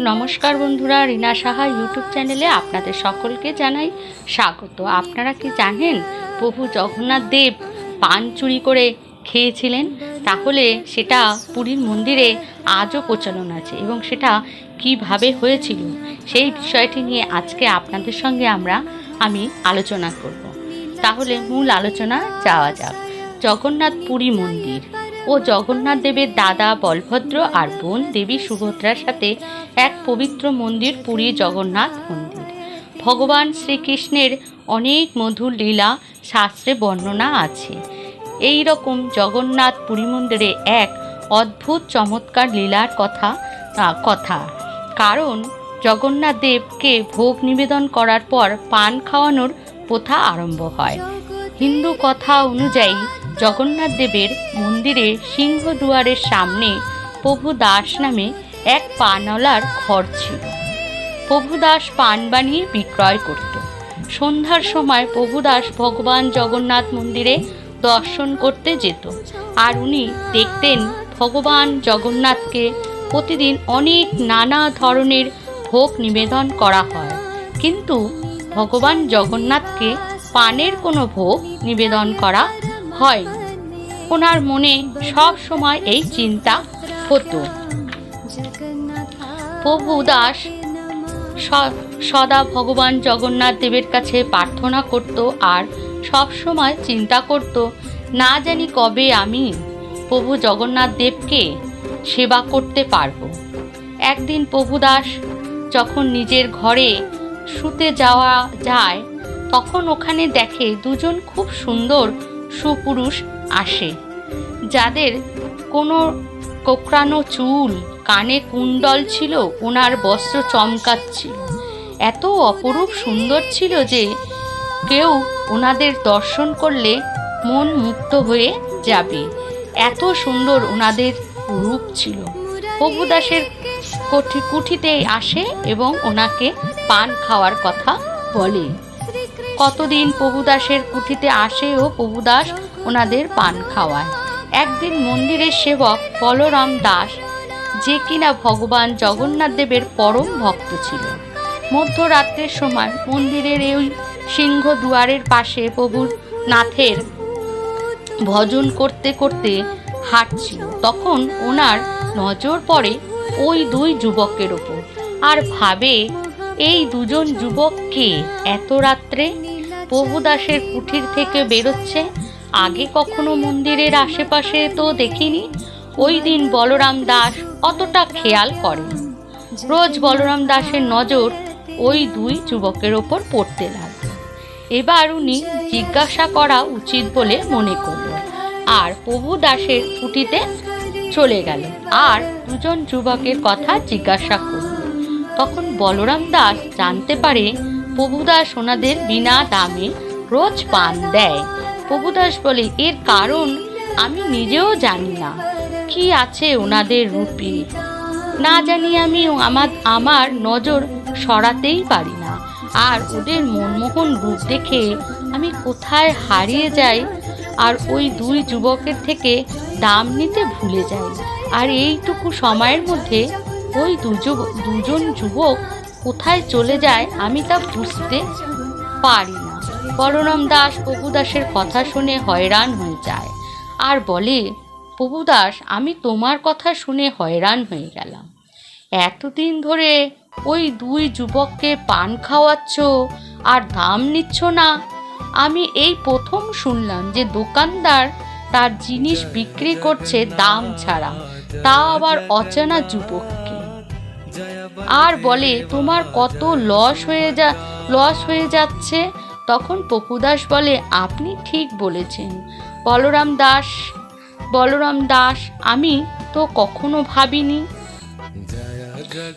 নমস্কার বন্ধুরা, রিনা সাহা ইউটিউব চ্যানেলে আপনাদের সকলকে জানাই স্বাগত। আপনারা কি জানেন, প্রভু জগন্নাথ দেব পান চুরি করে খেয়েছিলেন? তাহলে সেটা পুরীর মন্দিরে আজও প্রচলন আছে এবং সেটা কীভাবে হয়েছিল সেই বিষয়টি নিয়ে আজকে আপনাদের সঙ্গে আমরা, আমি আলোচনা করব। তাহলে মূল আলোচনা যাওয়া যাক। জগন্নাথ পুরী মন্দির। ও জগন্নাথ দেবের দাদা বলভদ্র আর বোন দেবী সুভদ্রার সাথে এক পবিত্র মন্দির পুরী জগন্নাথ মন্দির। ভগবান শ্রীকৃষ্ণের অনেক মধুর লীলা, শাস্ত্রে বর্ণনা আছে। এই রকম জগন্নাথ পুরী মন্দিরে এক অদ্ভুত চমৎকার লীলার কথা কথা। কারণ জগন্নাথ দেবকে ভোগ নিবেদন করার পর পান খাওয়ানোর প্রথা আরম্ভ হয়। হিন্দু কথা অনুযায়ী জগন্নাথ দেবের মন্দিরে সিংহদুয়ারের সামনে প্রভু দাস নামে এক পানওয়ালার ঘর ছিল। প্রভু দাস পান বানিয়ে বিক্রয় করত। সন্ধ্যার সময় প্রভু দাস ভগবান জগন্নাথ মন্দিরে দর্শন করতে যেত। আর উনি দেখতেন ভগবান জগন্নাথকে প্রতিদিন অনেক নানা ধরনের ভোগ নিবেদন করা হয়। কিন্তু ভগবান জগন্নাথকে পানের কোনো ভোগ নিবেদন করা হয়। ওনার মনে সব সময় এই চিন্তা হতো। প্রভু দাস সদা ভগবান জগন্নাথ দেবের কাছে প্রার্থনা করত আর সব সময় চিন্তা করত, না জানি কবে আমি প্রভু জগন্নাথ দেবকে সেবা করতে পারব। একদিন প্রভু দাস যখন নিজের ঘরে শুতে যাওয়া যায়, তখন ওখানে দেখে দুজন খুব সুন্দর সুপুরুষ আসে, যাদের কোনো কোকড়ানো চুল, কানে কুণ্ডল ছিল ওনার বস্ত্র চমকাচ্ছিল। এত অপরূপ সুন্দর ছিল যে কেউ ওনাদের দর্শন করলে মন মুক্ত হয়ে যাবে। এত সুন্দর ওনাদের রূপ ছিল। প্রভুদাসের কুঠি কুঠিতে আসে এবং ওনাকে পান খাওয়ার কথা বলে। কতদিন প্রভুদাসের কুঠিতে আসে ও প্রভুদাস ওনাদের পান খাওয়ায়। একদিন মন্দিরের সেবক বলরাম দাস যে কিনা ভগবান জগন্নাথ দেবের পরম ভক্ত ছিল। মধ্যরাত্রের সময় মন্দিরের এই সিংহ দুয়ারের পাশে প্রভুর নাথের ভজন করতে করতে হাঁটছিল। তখন ওনার নজর পড়ে ওই দুই যুবকের ওপর। আর ভাবে, এই দুজন যুবককে এত রাত্রে প্রভুদাসের কুঠির থেকে বেরোচ্ছে। আগে কখনো মন্দিরের আশেপাশে তো দেখিনি। ওই দিন বলরাম দাস অতটা খেয়াল করেন। রোজ বলরাম দাসের নজর ওই দুই যুবকের ওপর পড়তে লাগল। এবার উনি জিজ্ঞাসা করা উচিত বলে মনে করল। আর প্রভু দাসের কুটিতে চলে গেল। আর দুজন যুবকের কথা জিজ্ঞাসা করল। তখন বলরাম দাস জানতে পারে প্রভুদাস ওনাদের বিনা দামে রোজ পান দেয়। প্রভুদাস বলে, এর কারণ আমি নিজেও জানি না। কি আছে ওনাদের রূপে? না জানি আমি আমার আমার নজর সরাতেই পারি না। আর ওদের মনমোহন রূপ দেখে আমি কোথায় হারিয়ে যাই? আর ওই দুই যুবকের থেকে দাম নিতে ভুলে যাই। আর এইটুকু সময়ের মধ্যে ওই দুজ- দুজন যুবক কোথায় চলে যায় আমি তা বুঝতে পারি না। বলরাম দাস প্রভুদাসের কথা শুনে হয়রান হয়ে যায়। আর বলে প্রভুদাস আমি তোমার কথা শুনে হয়রান হয়ে গেলাম। এতদিন ধরে ওই দুই যুবককে পান খাওয়াচ্ছ আর দাম নিচ্ছ না। আমি এই প্রথম শুনলাম যে দোকানদার তার জিনিস বিক্রি করছে দাম ছাড়া। তা আবার অচেনা যুবককে আর বলে, তোমার কত লস হয়ে যা, লস হয়ে যাচ্ছে? তখন পপুদাস বলে, আপনি ঠিক বলেছেন। বলরাম দাস বলরাম দাস, আমি তো কখনো ভাবিনি।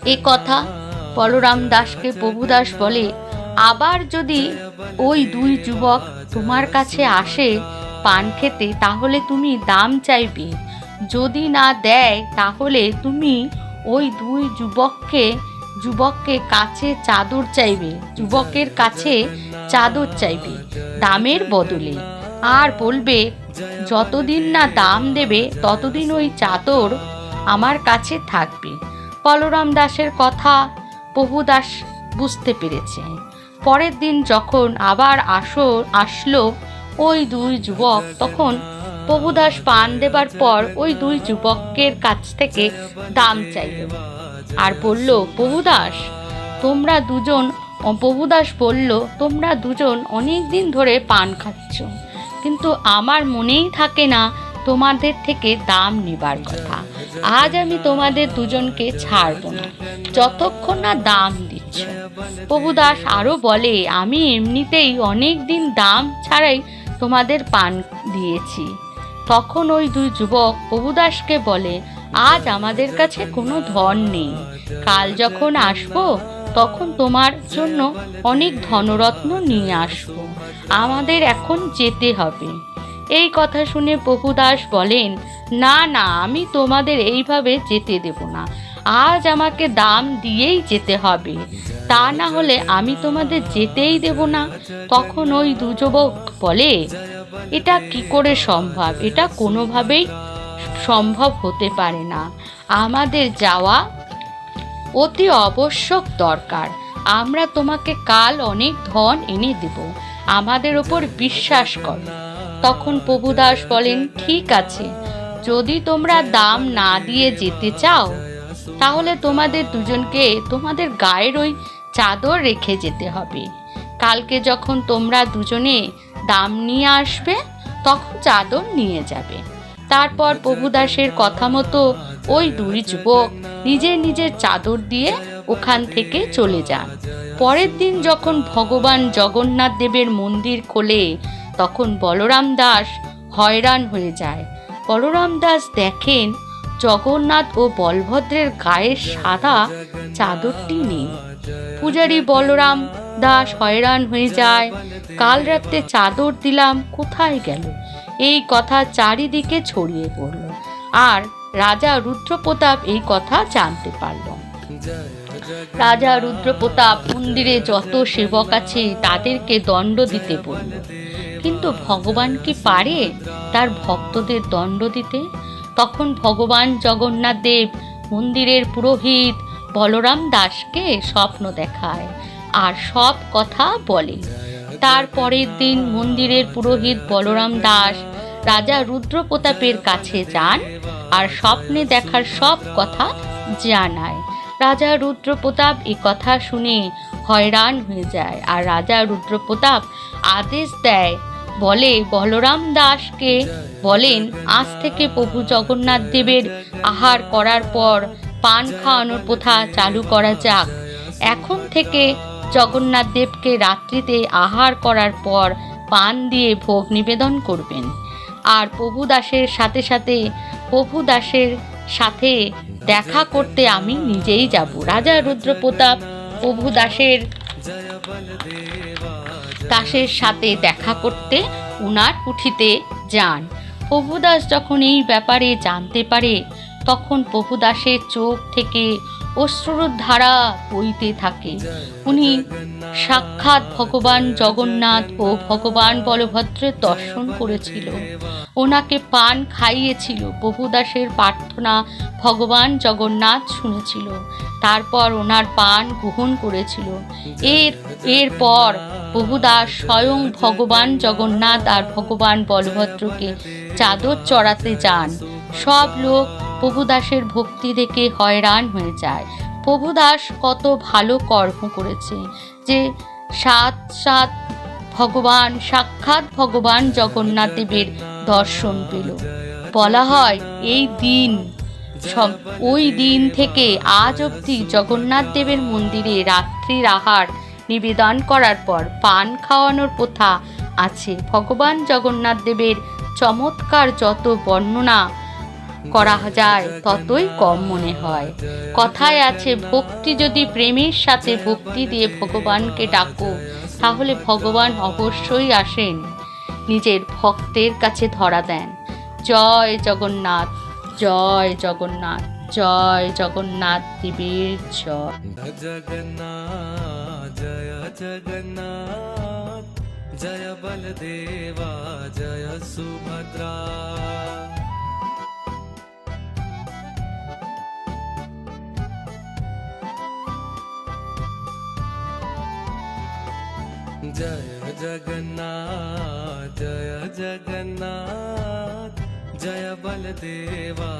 এ কথা বলরাম দাসকে প্রভুদাস বলে, আবার যদি ওই দুই যুবক তোমার কাছে আসে পান খেতে, তাহলে তুমি দাম চাইবে। যদি না দেয়, তাহলে তুমি ওই দুই যুবককে যুবককে কাছে চাদর চাইবে, যুবকের কাছে চাদর চাইবে, দামের বদলে। আর বলবে, যতদিন না দাম দেবে, ততদিন ওই চাদর আমার কাছে থাকবে। বলরাম দাসের কথা প্রভু দাস বুঝতে পেরেছে। পরের দিন যখন আবার আসো আসলো, ওই দুই যুবক তখন প্রভুদাস পান দেবার পর ওই দুই যুবকের কাছ থেকে দাম চাইল। আর বলল, প্রভুদাস, তোমরা দুজন প্রভুদাস বলল, তোমরা দুজন অনেক দিন ধরে পান খাচ্ছ, কিন্তু আমার মনেই থাকে না তোমাদের থেকে দাম নেবার কথা। আজ আমি তোমাদের দুজনকে ছাড়বো না, যতক্ষণ না দাম দিচ্ছ। প্রভুদাস আরও বলে, আমি এমনিতেই অনেক দিন দাম ছাড়াই তোমাদের পান দিয়েছি। তখন ওই দুই যুবক প্রভুদাসকে বলে, আজ আমাদের কাছে কোনো ধন নেই। কাল যখন আসব, তখন তোমার জন্য অনেক ধনরত্ন নিয়ে আসব। আমাদের এখন যেতে হবে। এই কথা শুনে প্রভুদাস বলেন, না না, আমি তোমাদের এইভাবে যেতে দেব না। আজ আমাকে দাম দিয়েই যেতে হবে। তা না হলে আমি তোমাদের যেতেই দেব না। তখন ওই দুযুবক বলে, এটা কি করে সম্ভব? এটা কোনোভাবেই সম্ভব হতে পারে না। আমাদের যাওয়া অতি আবশ্যক দরকার। আমরা তোমাকে কাল অনেক ধন এনে দেব। আমাদের ওপর বিশ্বাস করো। তখন প্রভুদাস বলেন, ঠিক আছে। যদি তোমরা দাম না দিয়ে যেতে চাও তাহলে তোমাদের দুজনকে তোমাদের গায়ের ওই চাদর রেখে যেতে হবে। কালকে যখন তোমরা দুজনে দাম নিয়ে আসবে তখন চাদর নিয়ে যাবে। তারপর প্রভুদাসের কথা মতো ওই দুই যুবক নিজের নিজের চাদর দিয়ে ওখান থেকে চলে যান। পরের দিন যখন ভগবান জগন্নাথ দেবের মন্দির খোলে তখন বলরাম দাস হয়রান হয়ে যায়। বলরাম দাস দেখেন জগন্নাথ ও বলভদ্রের গায়ের সাদা চাদরটি নেই। পূজারী বলরাম দাস হয়রান হয়ে যায়। কাল রাত্রে চাদর দিলাম, কোথায় গেল? এই কথা চারিদিকে ছড়িয়ে পড়ল। আর রাজা রুদ্রপ্রতাপ এই কথা জানতে পারল রাজা রুদ্রপ্রতাপ মন্দিরে যত সেবক আছে তাদেরকে দণ্ড দিতে বলল। কিন্তু ভগবান কি পারে তার ভক্তদের দণ্ড দিতে? তখন ভগবান জগন্নাথ দেব মন্দিরের পুরোহিত বলরাম দাসকে স্বপ্ন দেখায় আর সব কথা বলে। তার পরের দিন মন্দিরের পুরোহিত বলরাম দাস রাজা রুদ্রপ্রতাপের কাছে যান আর স্বপ্নে দেখার সব কথা জানায়। রাজা রুদ্রপ্রতাপ এ কথা শুনে হয়রান হয়ে যায় আর রাজা রুদ্রপ্রতাপ আদেশ দেয় বলে, বলরাম দাসকে বলেন, আজ থেকে প্রভু জগন্নাথ দেবের আহার করার পর পান খাওয়ানোর প্রথা চালু করা যাক। এখন থেকে জগন্নাথ দেবকে রাত্রিতে আহার করার পর পান দিয়ে ভোগ নিবেদন করবেন। আর প্রভু দাসের সাথে সাথে, প্রভু দাসের সাথে দেখা করতে আমি নিজেই যাব। রাজা রুদ্রপ্রতাপ প্রভু দাসের দাসের সাথে দেখা করতে উনার কুঠিতে যান। প্রভুদাস যখন এই ব্যাপারে জানতে পারে, তখন প্রভুদাসের চোখ থেকে অশ্রুর ধারা বইতে থাকে। উনি সাক্ষাৎ ভগবান জগন্নাথ ও ভগবান বলভদ্রের দর্শন করেছিল। ওনাকে পান খাইয়েছিল। বহুদাসের প্রার্থনা ভগবান জগন্নাথ শুনেছিল। তারপর ওনার পান গ্রহণ করেছিল। এর, এরপর বহুদাস স্বয়ং ভগবান জগন্নাথ আর ভগবান বলভদ্রকে চাদর চড়াতে যান। সব লোক প্রভুদাসের ভক্তি দেখে হয়রান হয়ে যায়। প্রভুদাস কত ভালো কর্ম করেছে যে সাত সাত ভগবান, সাক্ষাৎ ভগবান জগন্নাথ দেবের দর্শন পেল। বলা হয়, এই দিন ওই দিন থেকে আজ অবধি জগন্নাথ দেবের মন্দিরে রাত্রির আহার নিবেদন করার পর পান খাওয়ানোর প্রথা আছে। ভগবান জগন্নাথ দেবের চমৎকার যত বর্ণনা করা যায়, ততই কম মনে হয়। কথায় আছে, ভক্তি যদি প্রেমের সাথে ভক্তি দিয়ে ভগবানকে ডাকো, তাহলে ভগবান অবশ্যই আসেন। নিজের ভক্তের কাছে ধরা দেন। জয় জগন্নাথ জয় জগন্নাথ জয় জগন্নাথ দেবীর জয়। জগন্নাথ জয় জগন্নাথ, জয় বলদেবা, জয় সুভদ্রা। जगन्नाथ जय जगन्नाथ जय बलदेवा।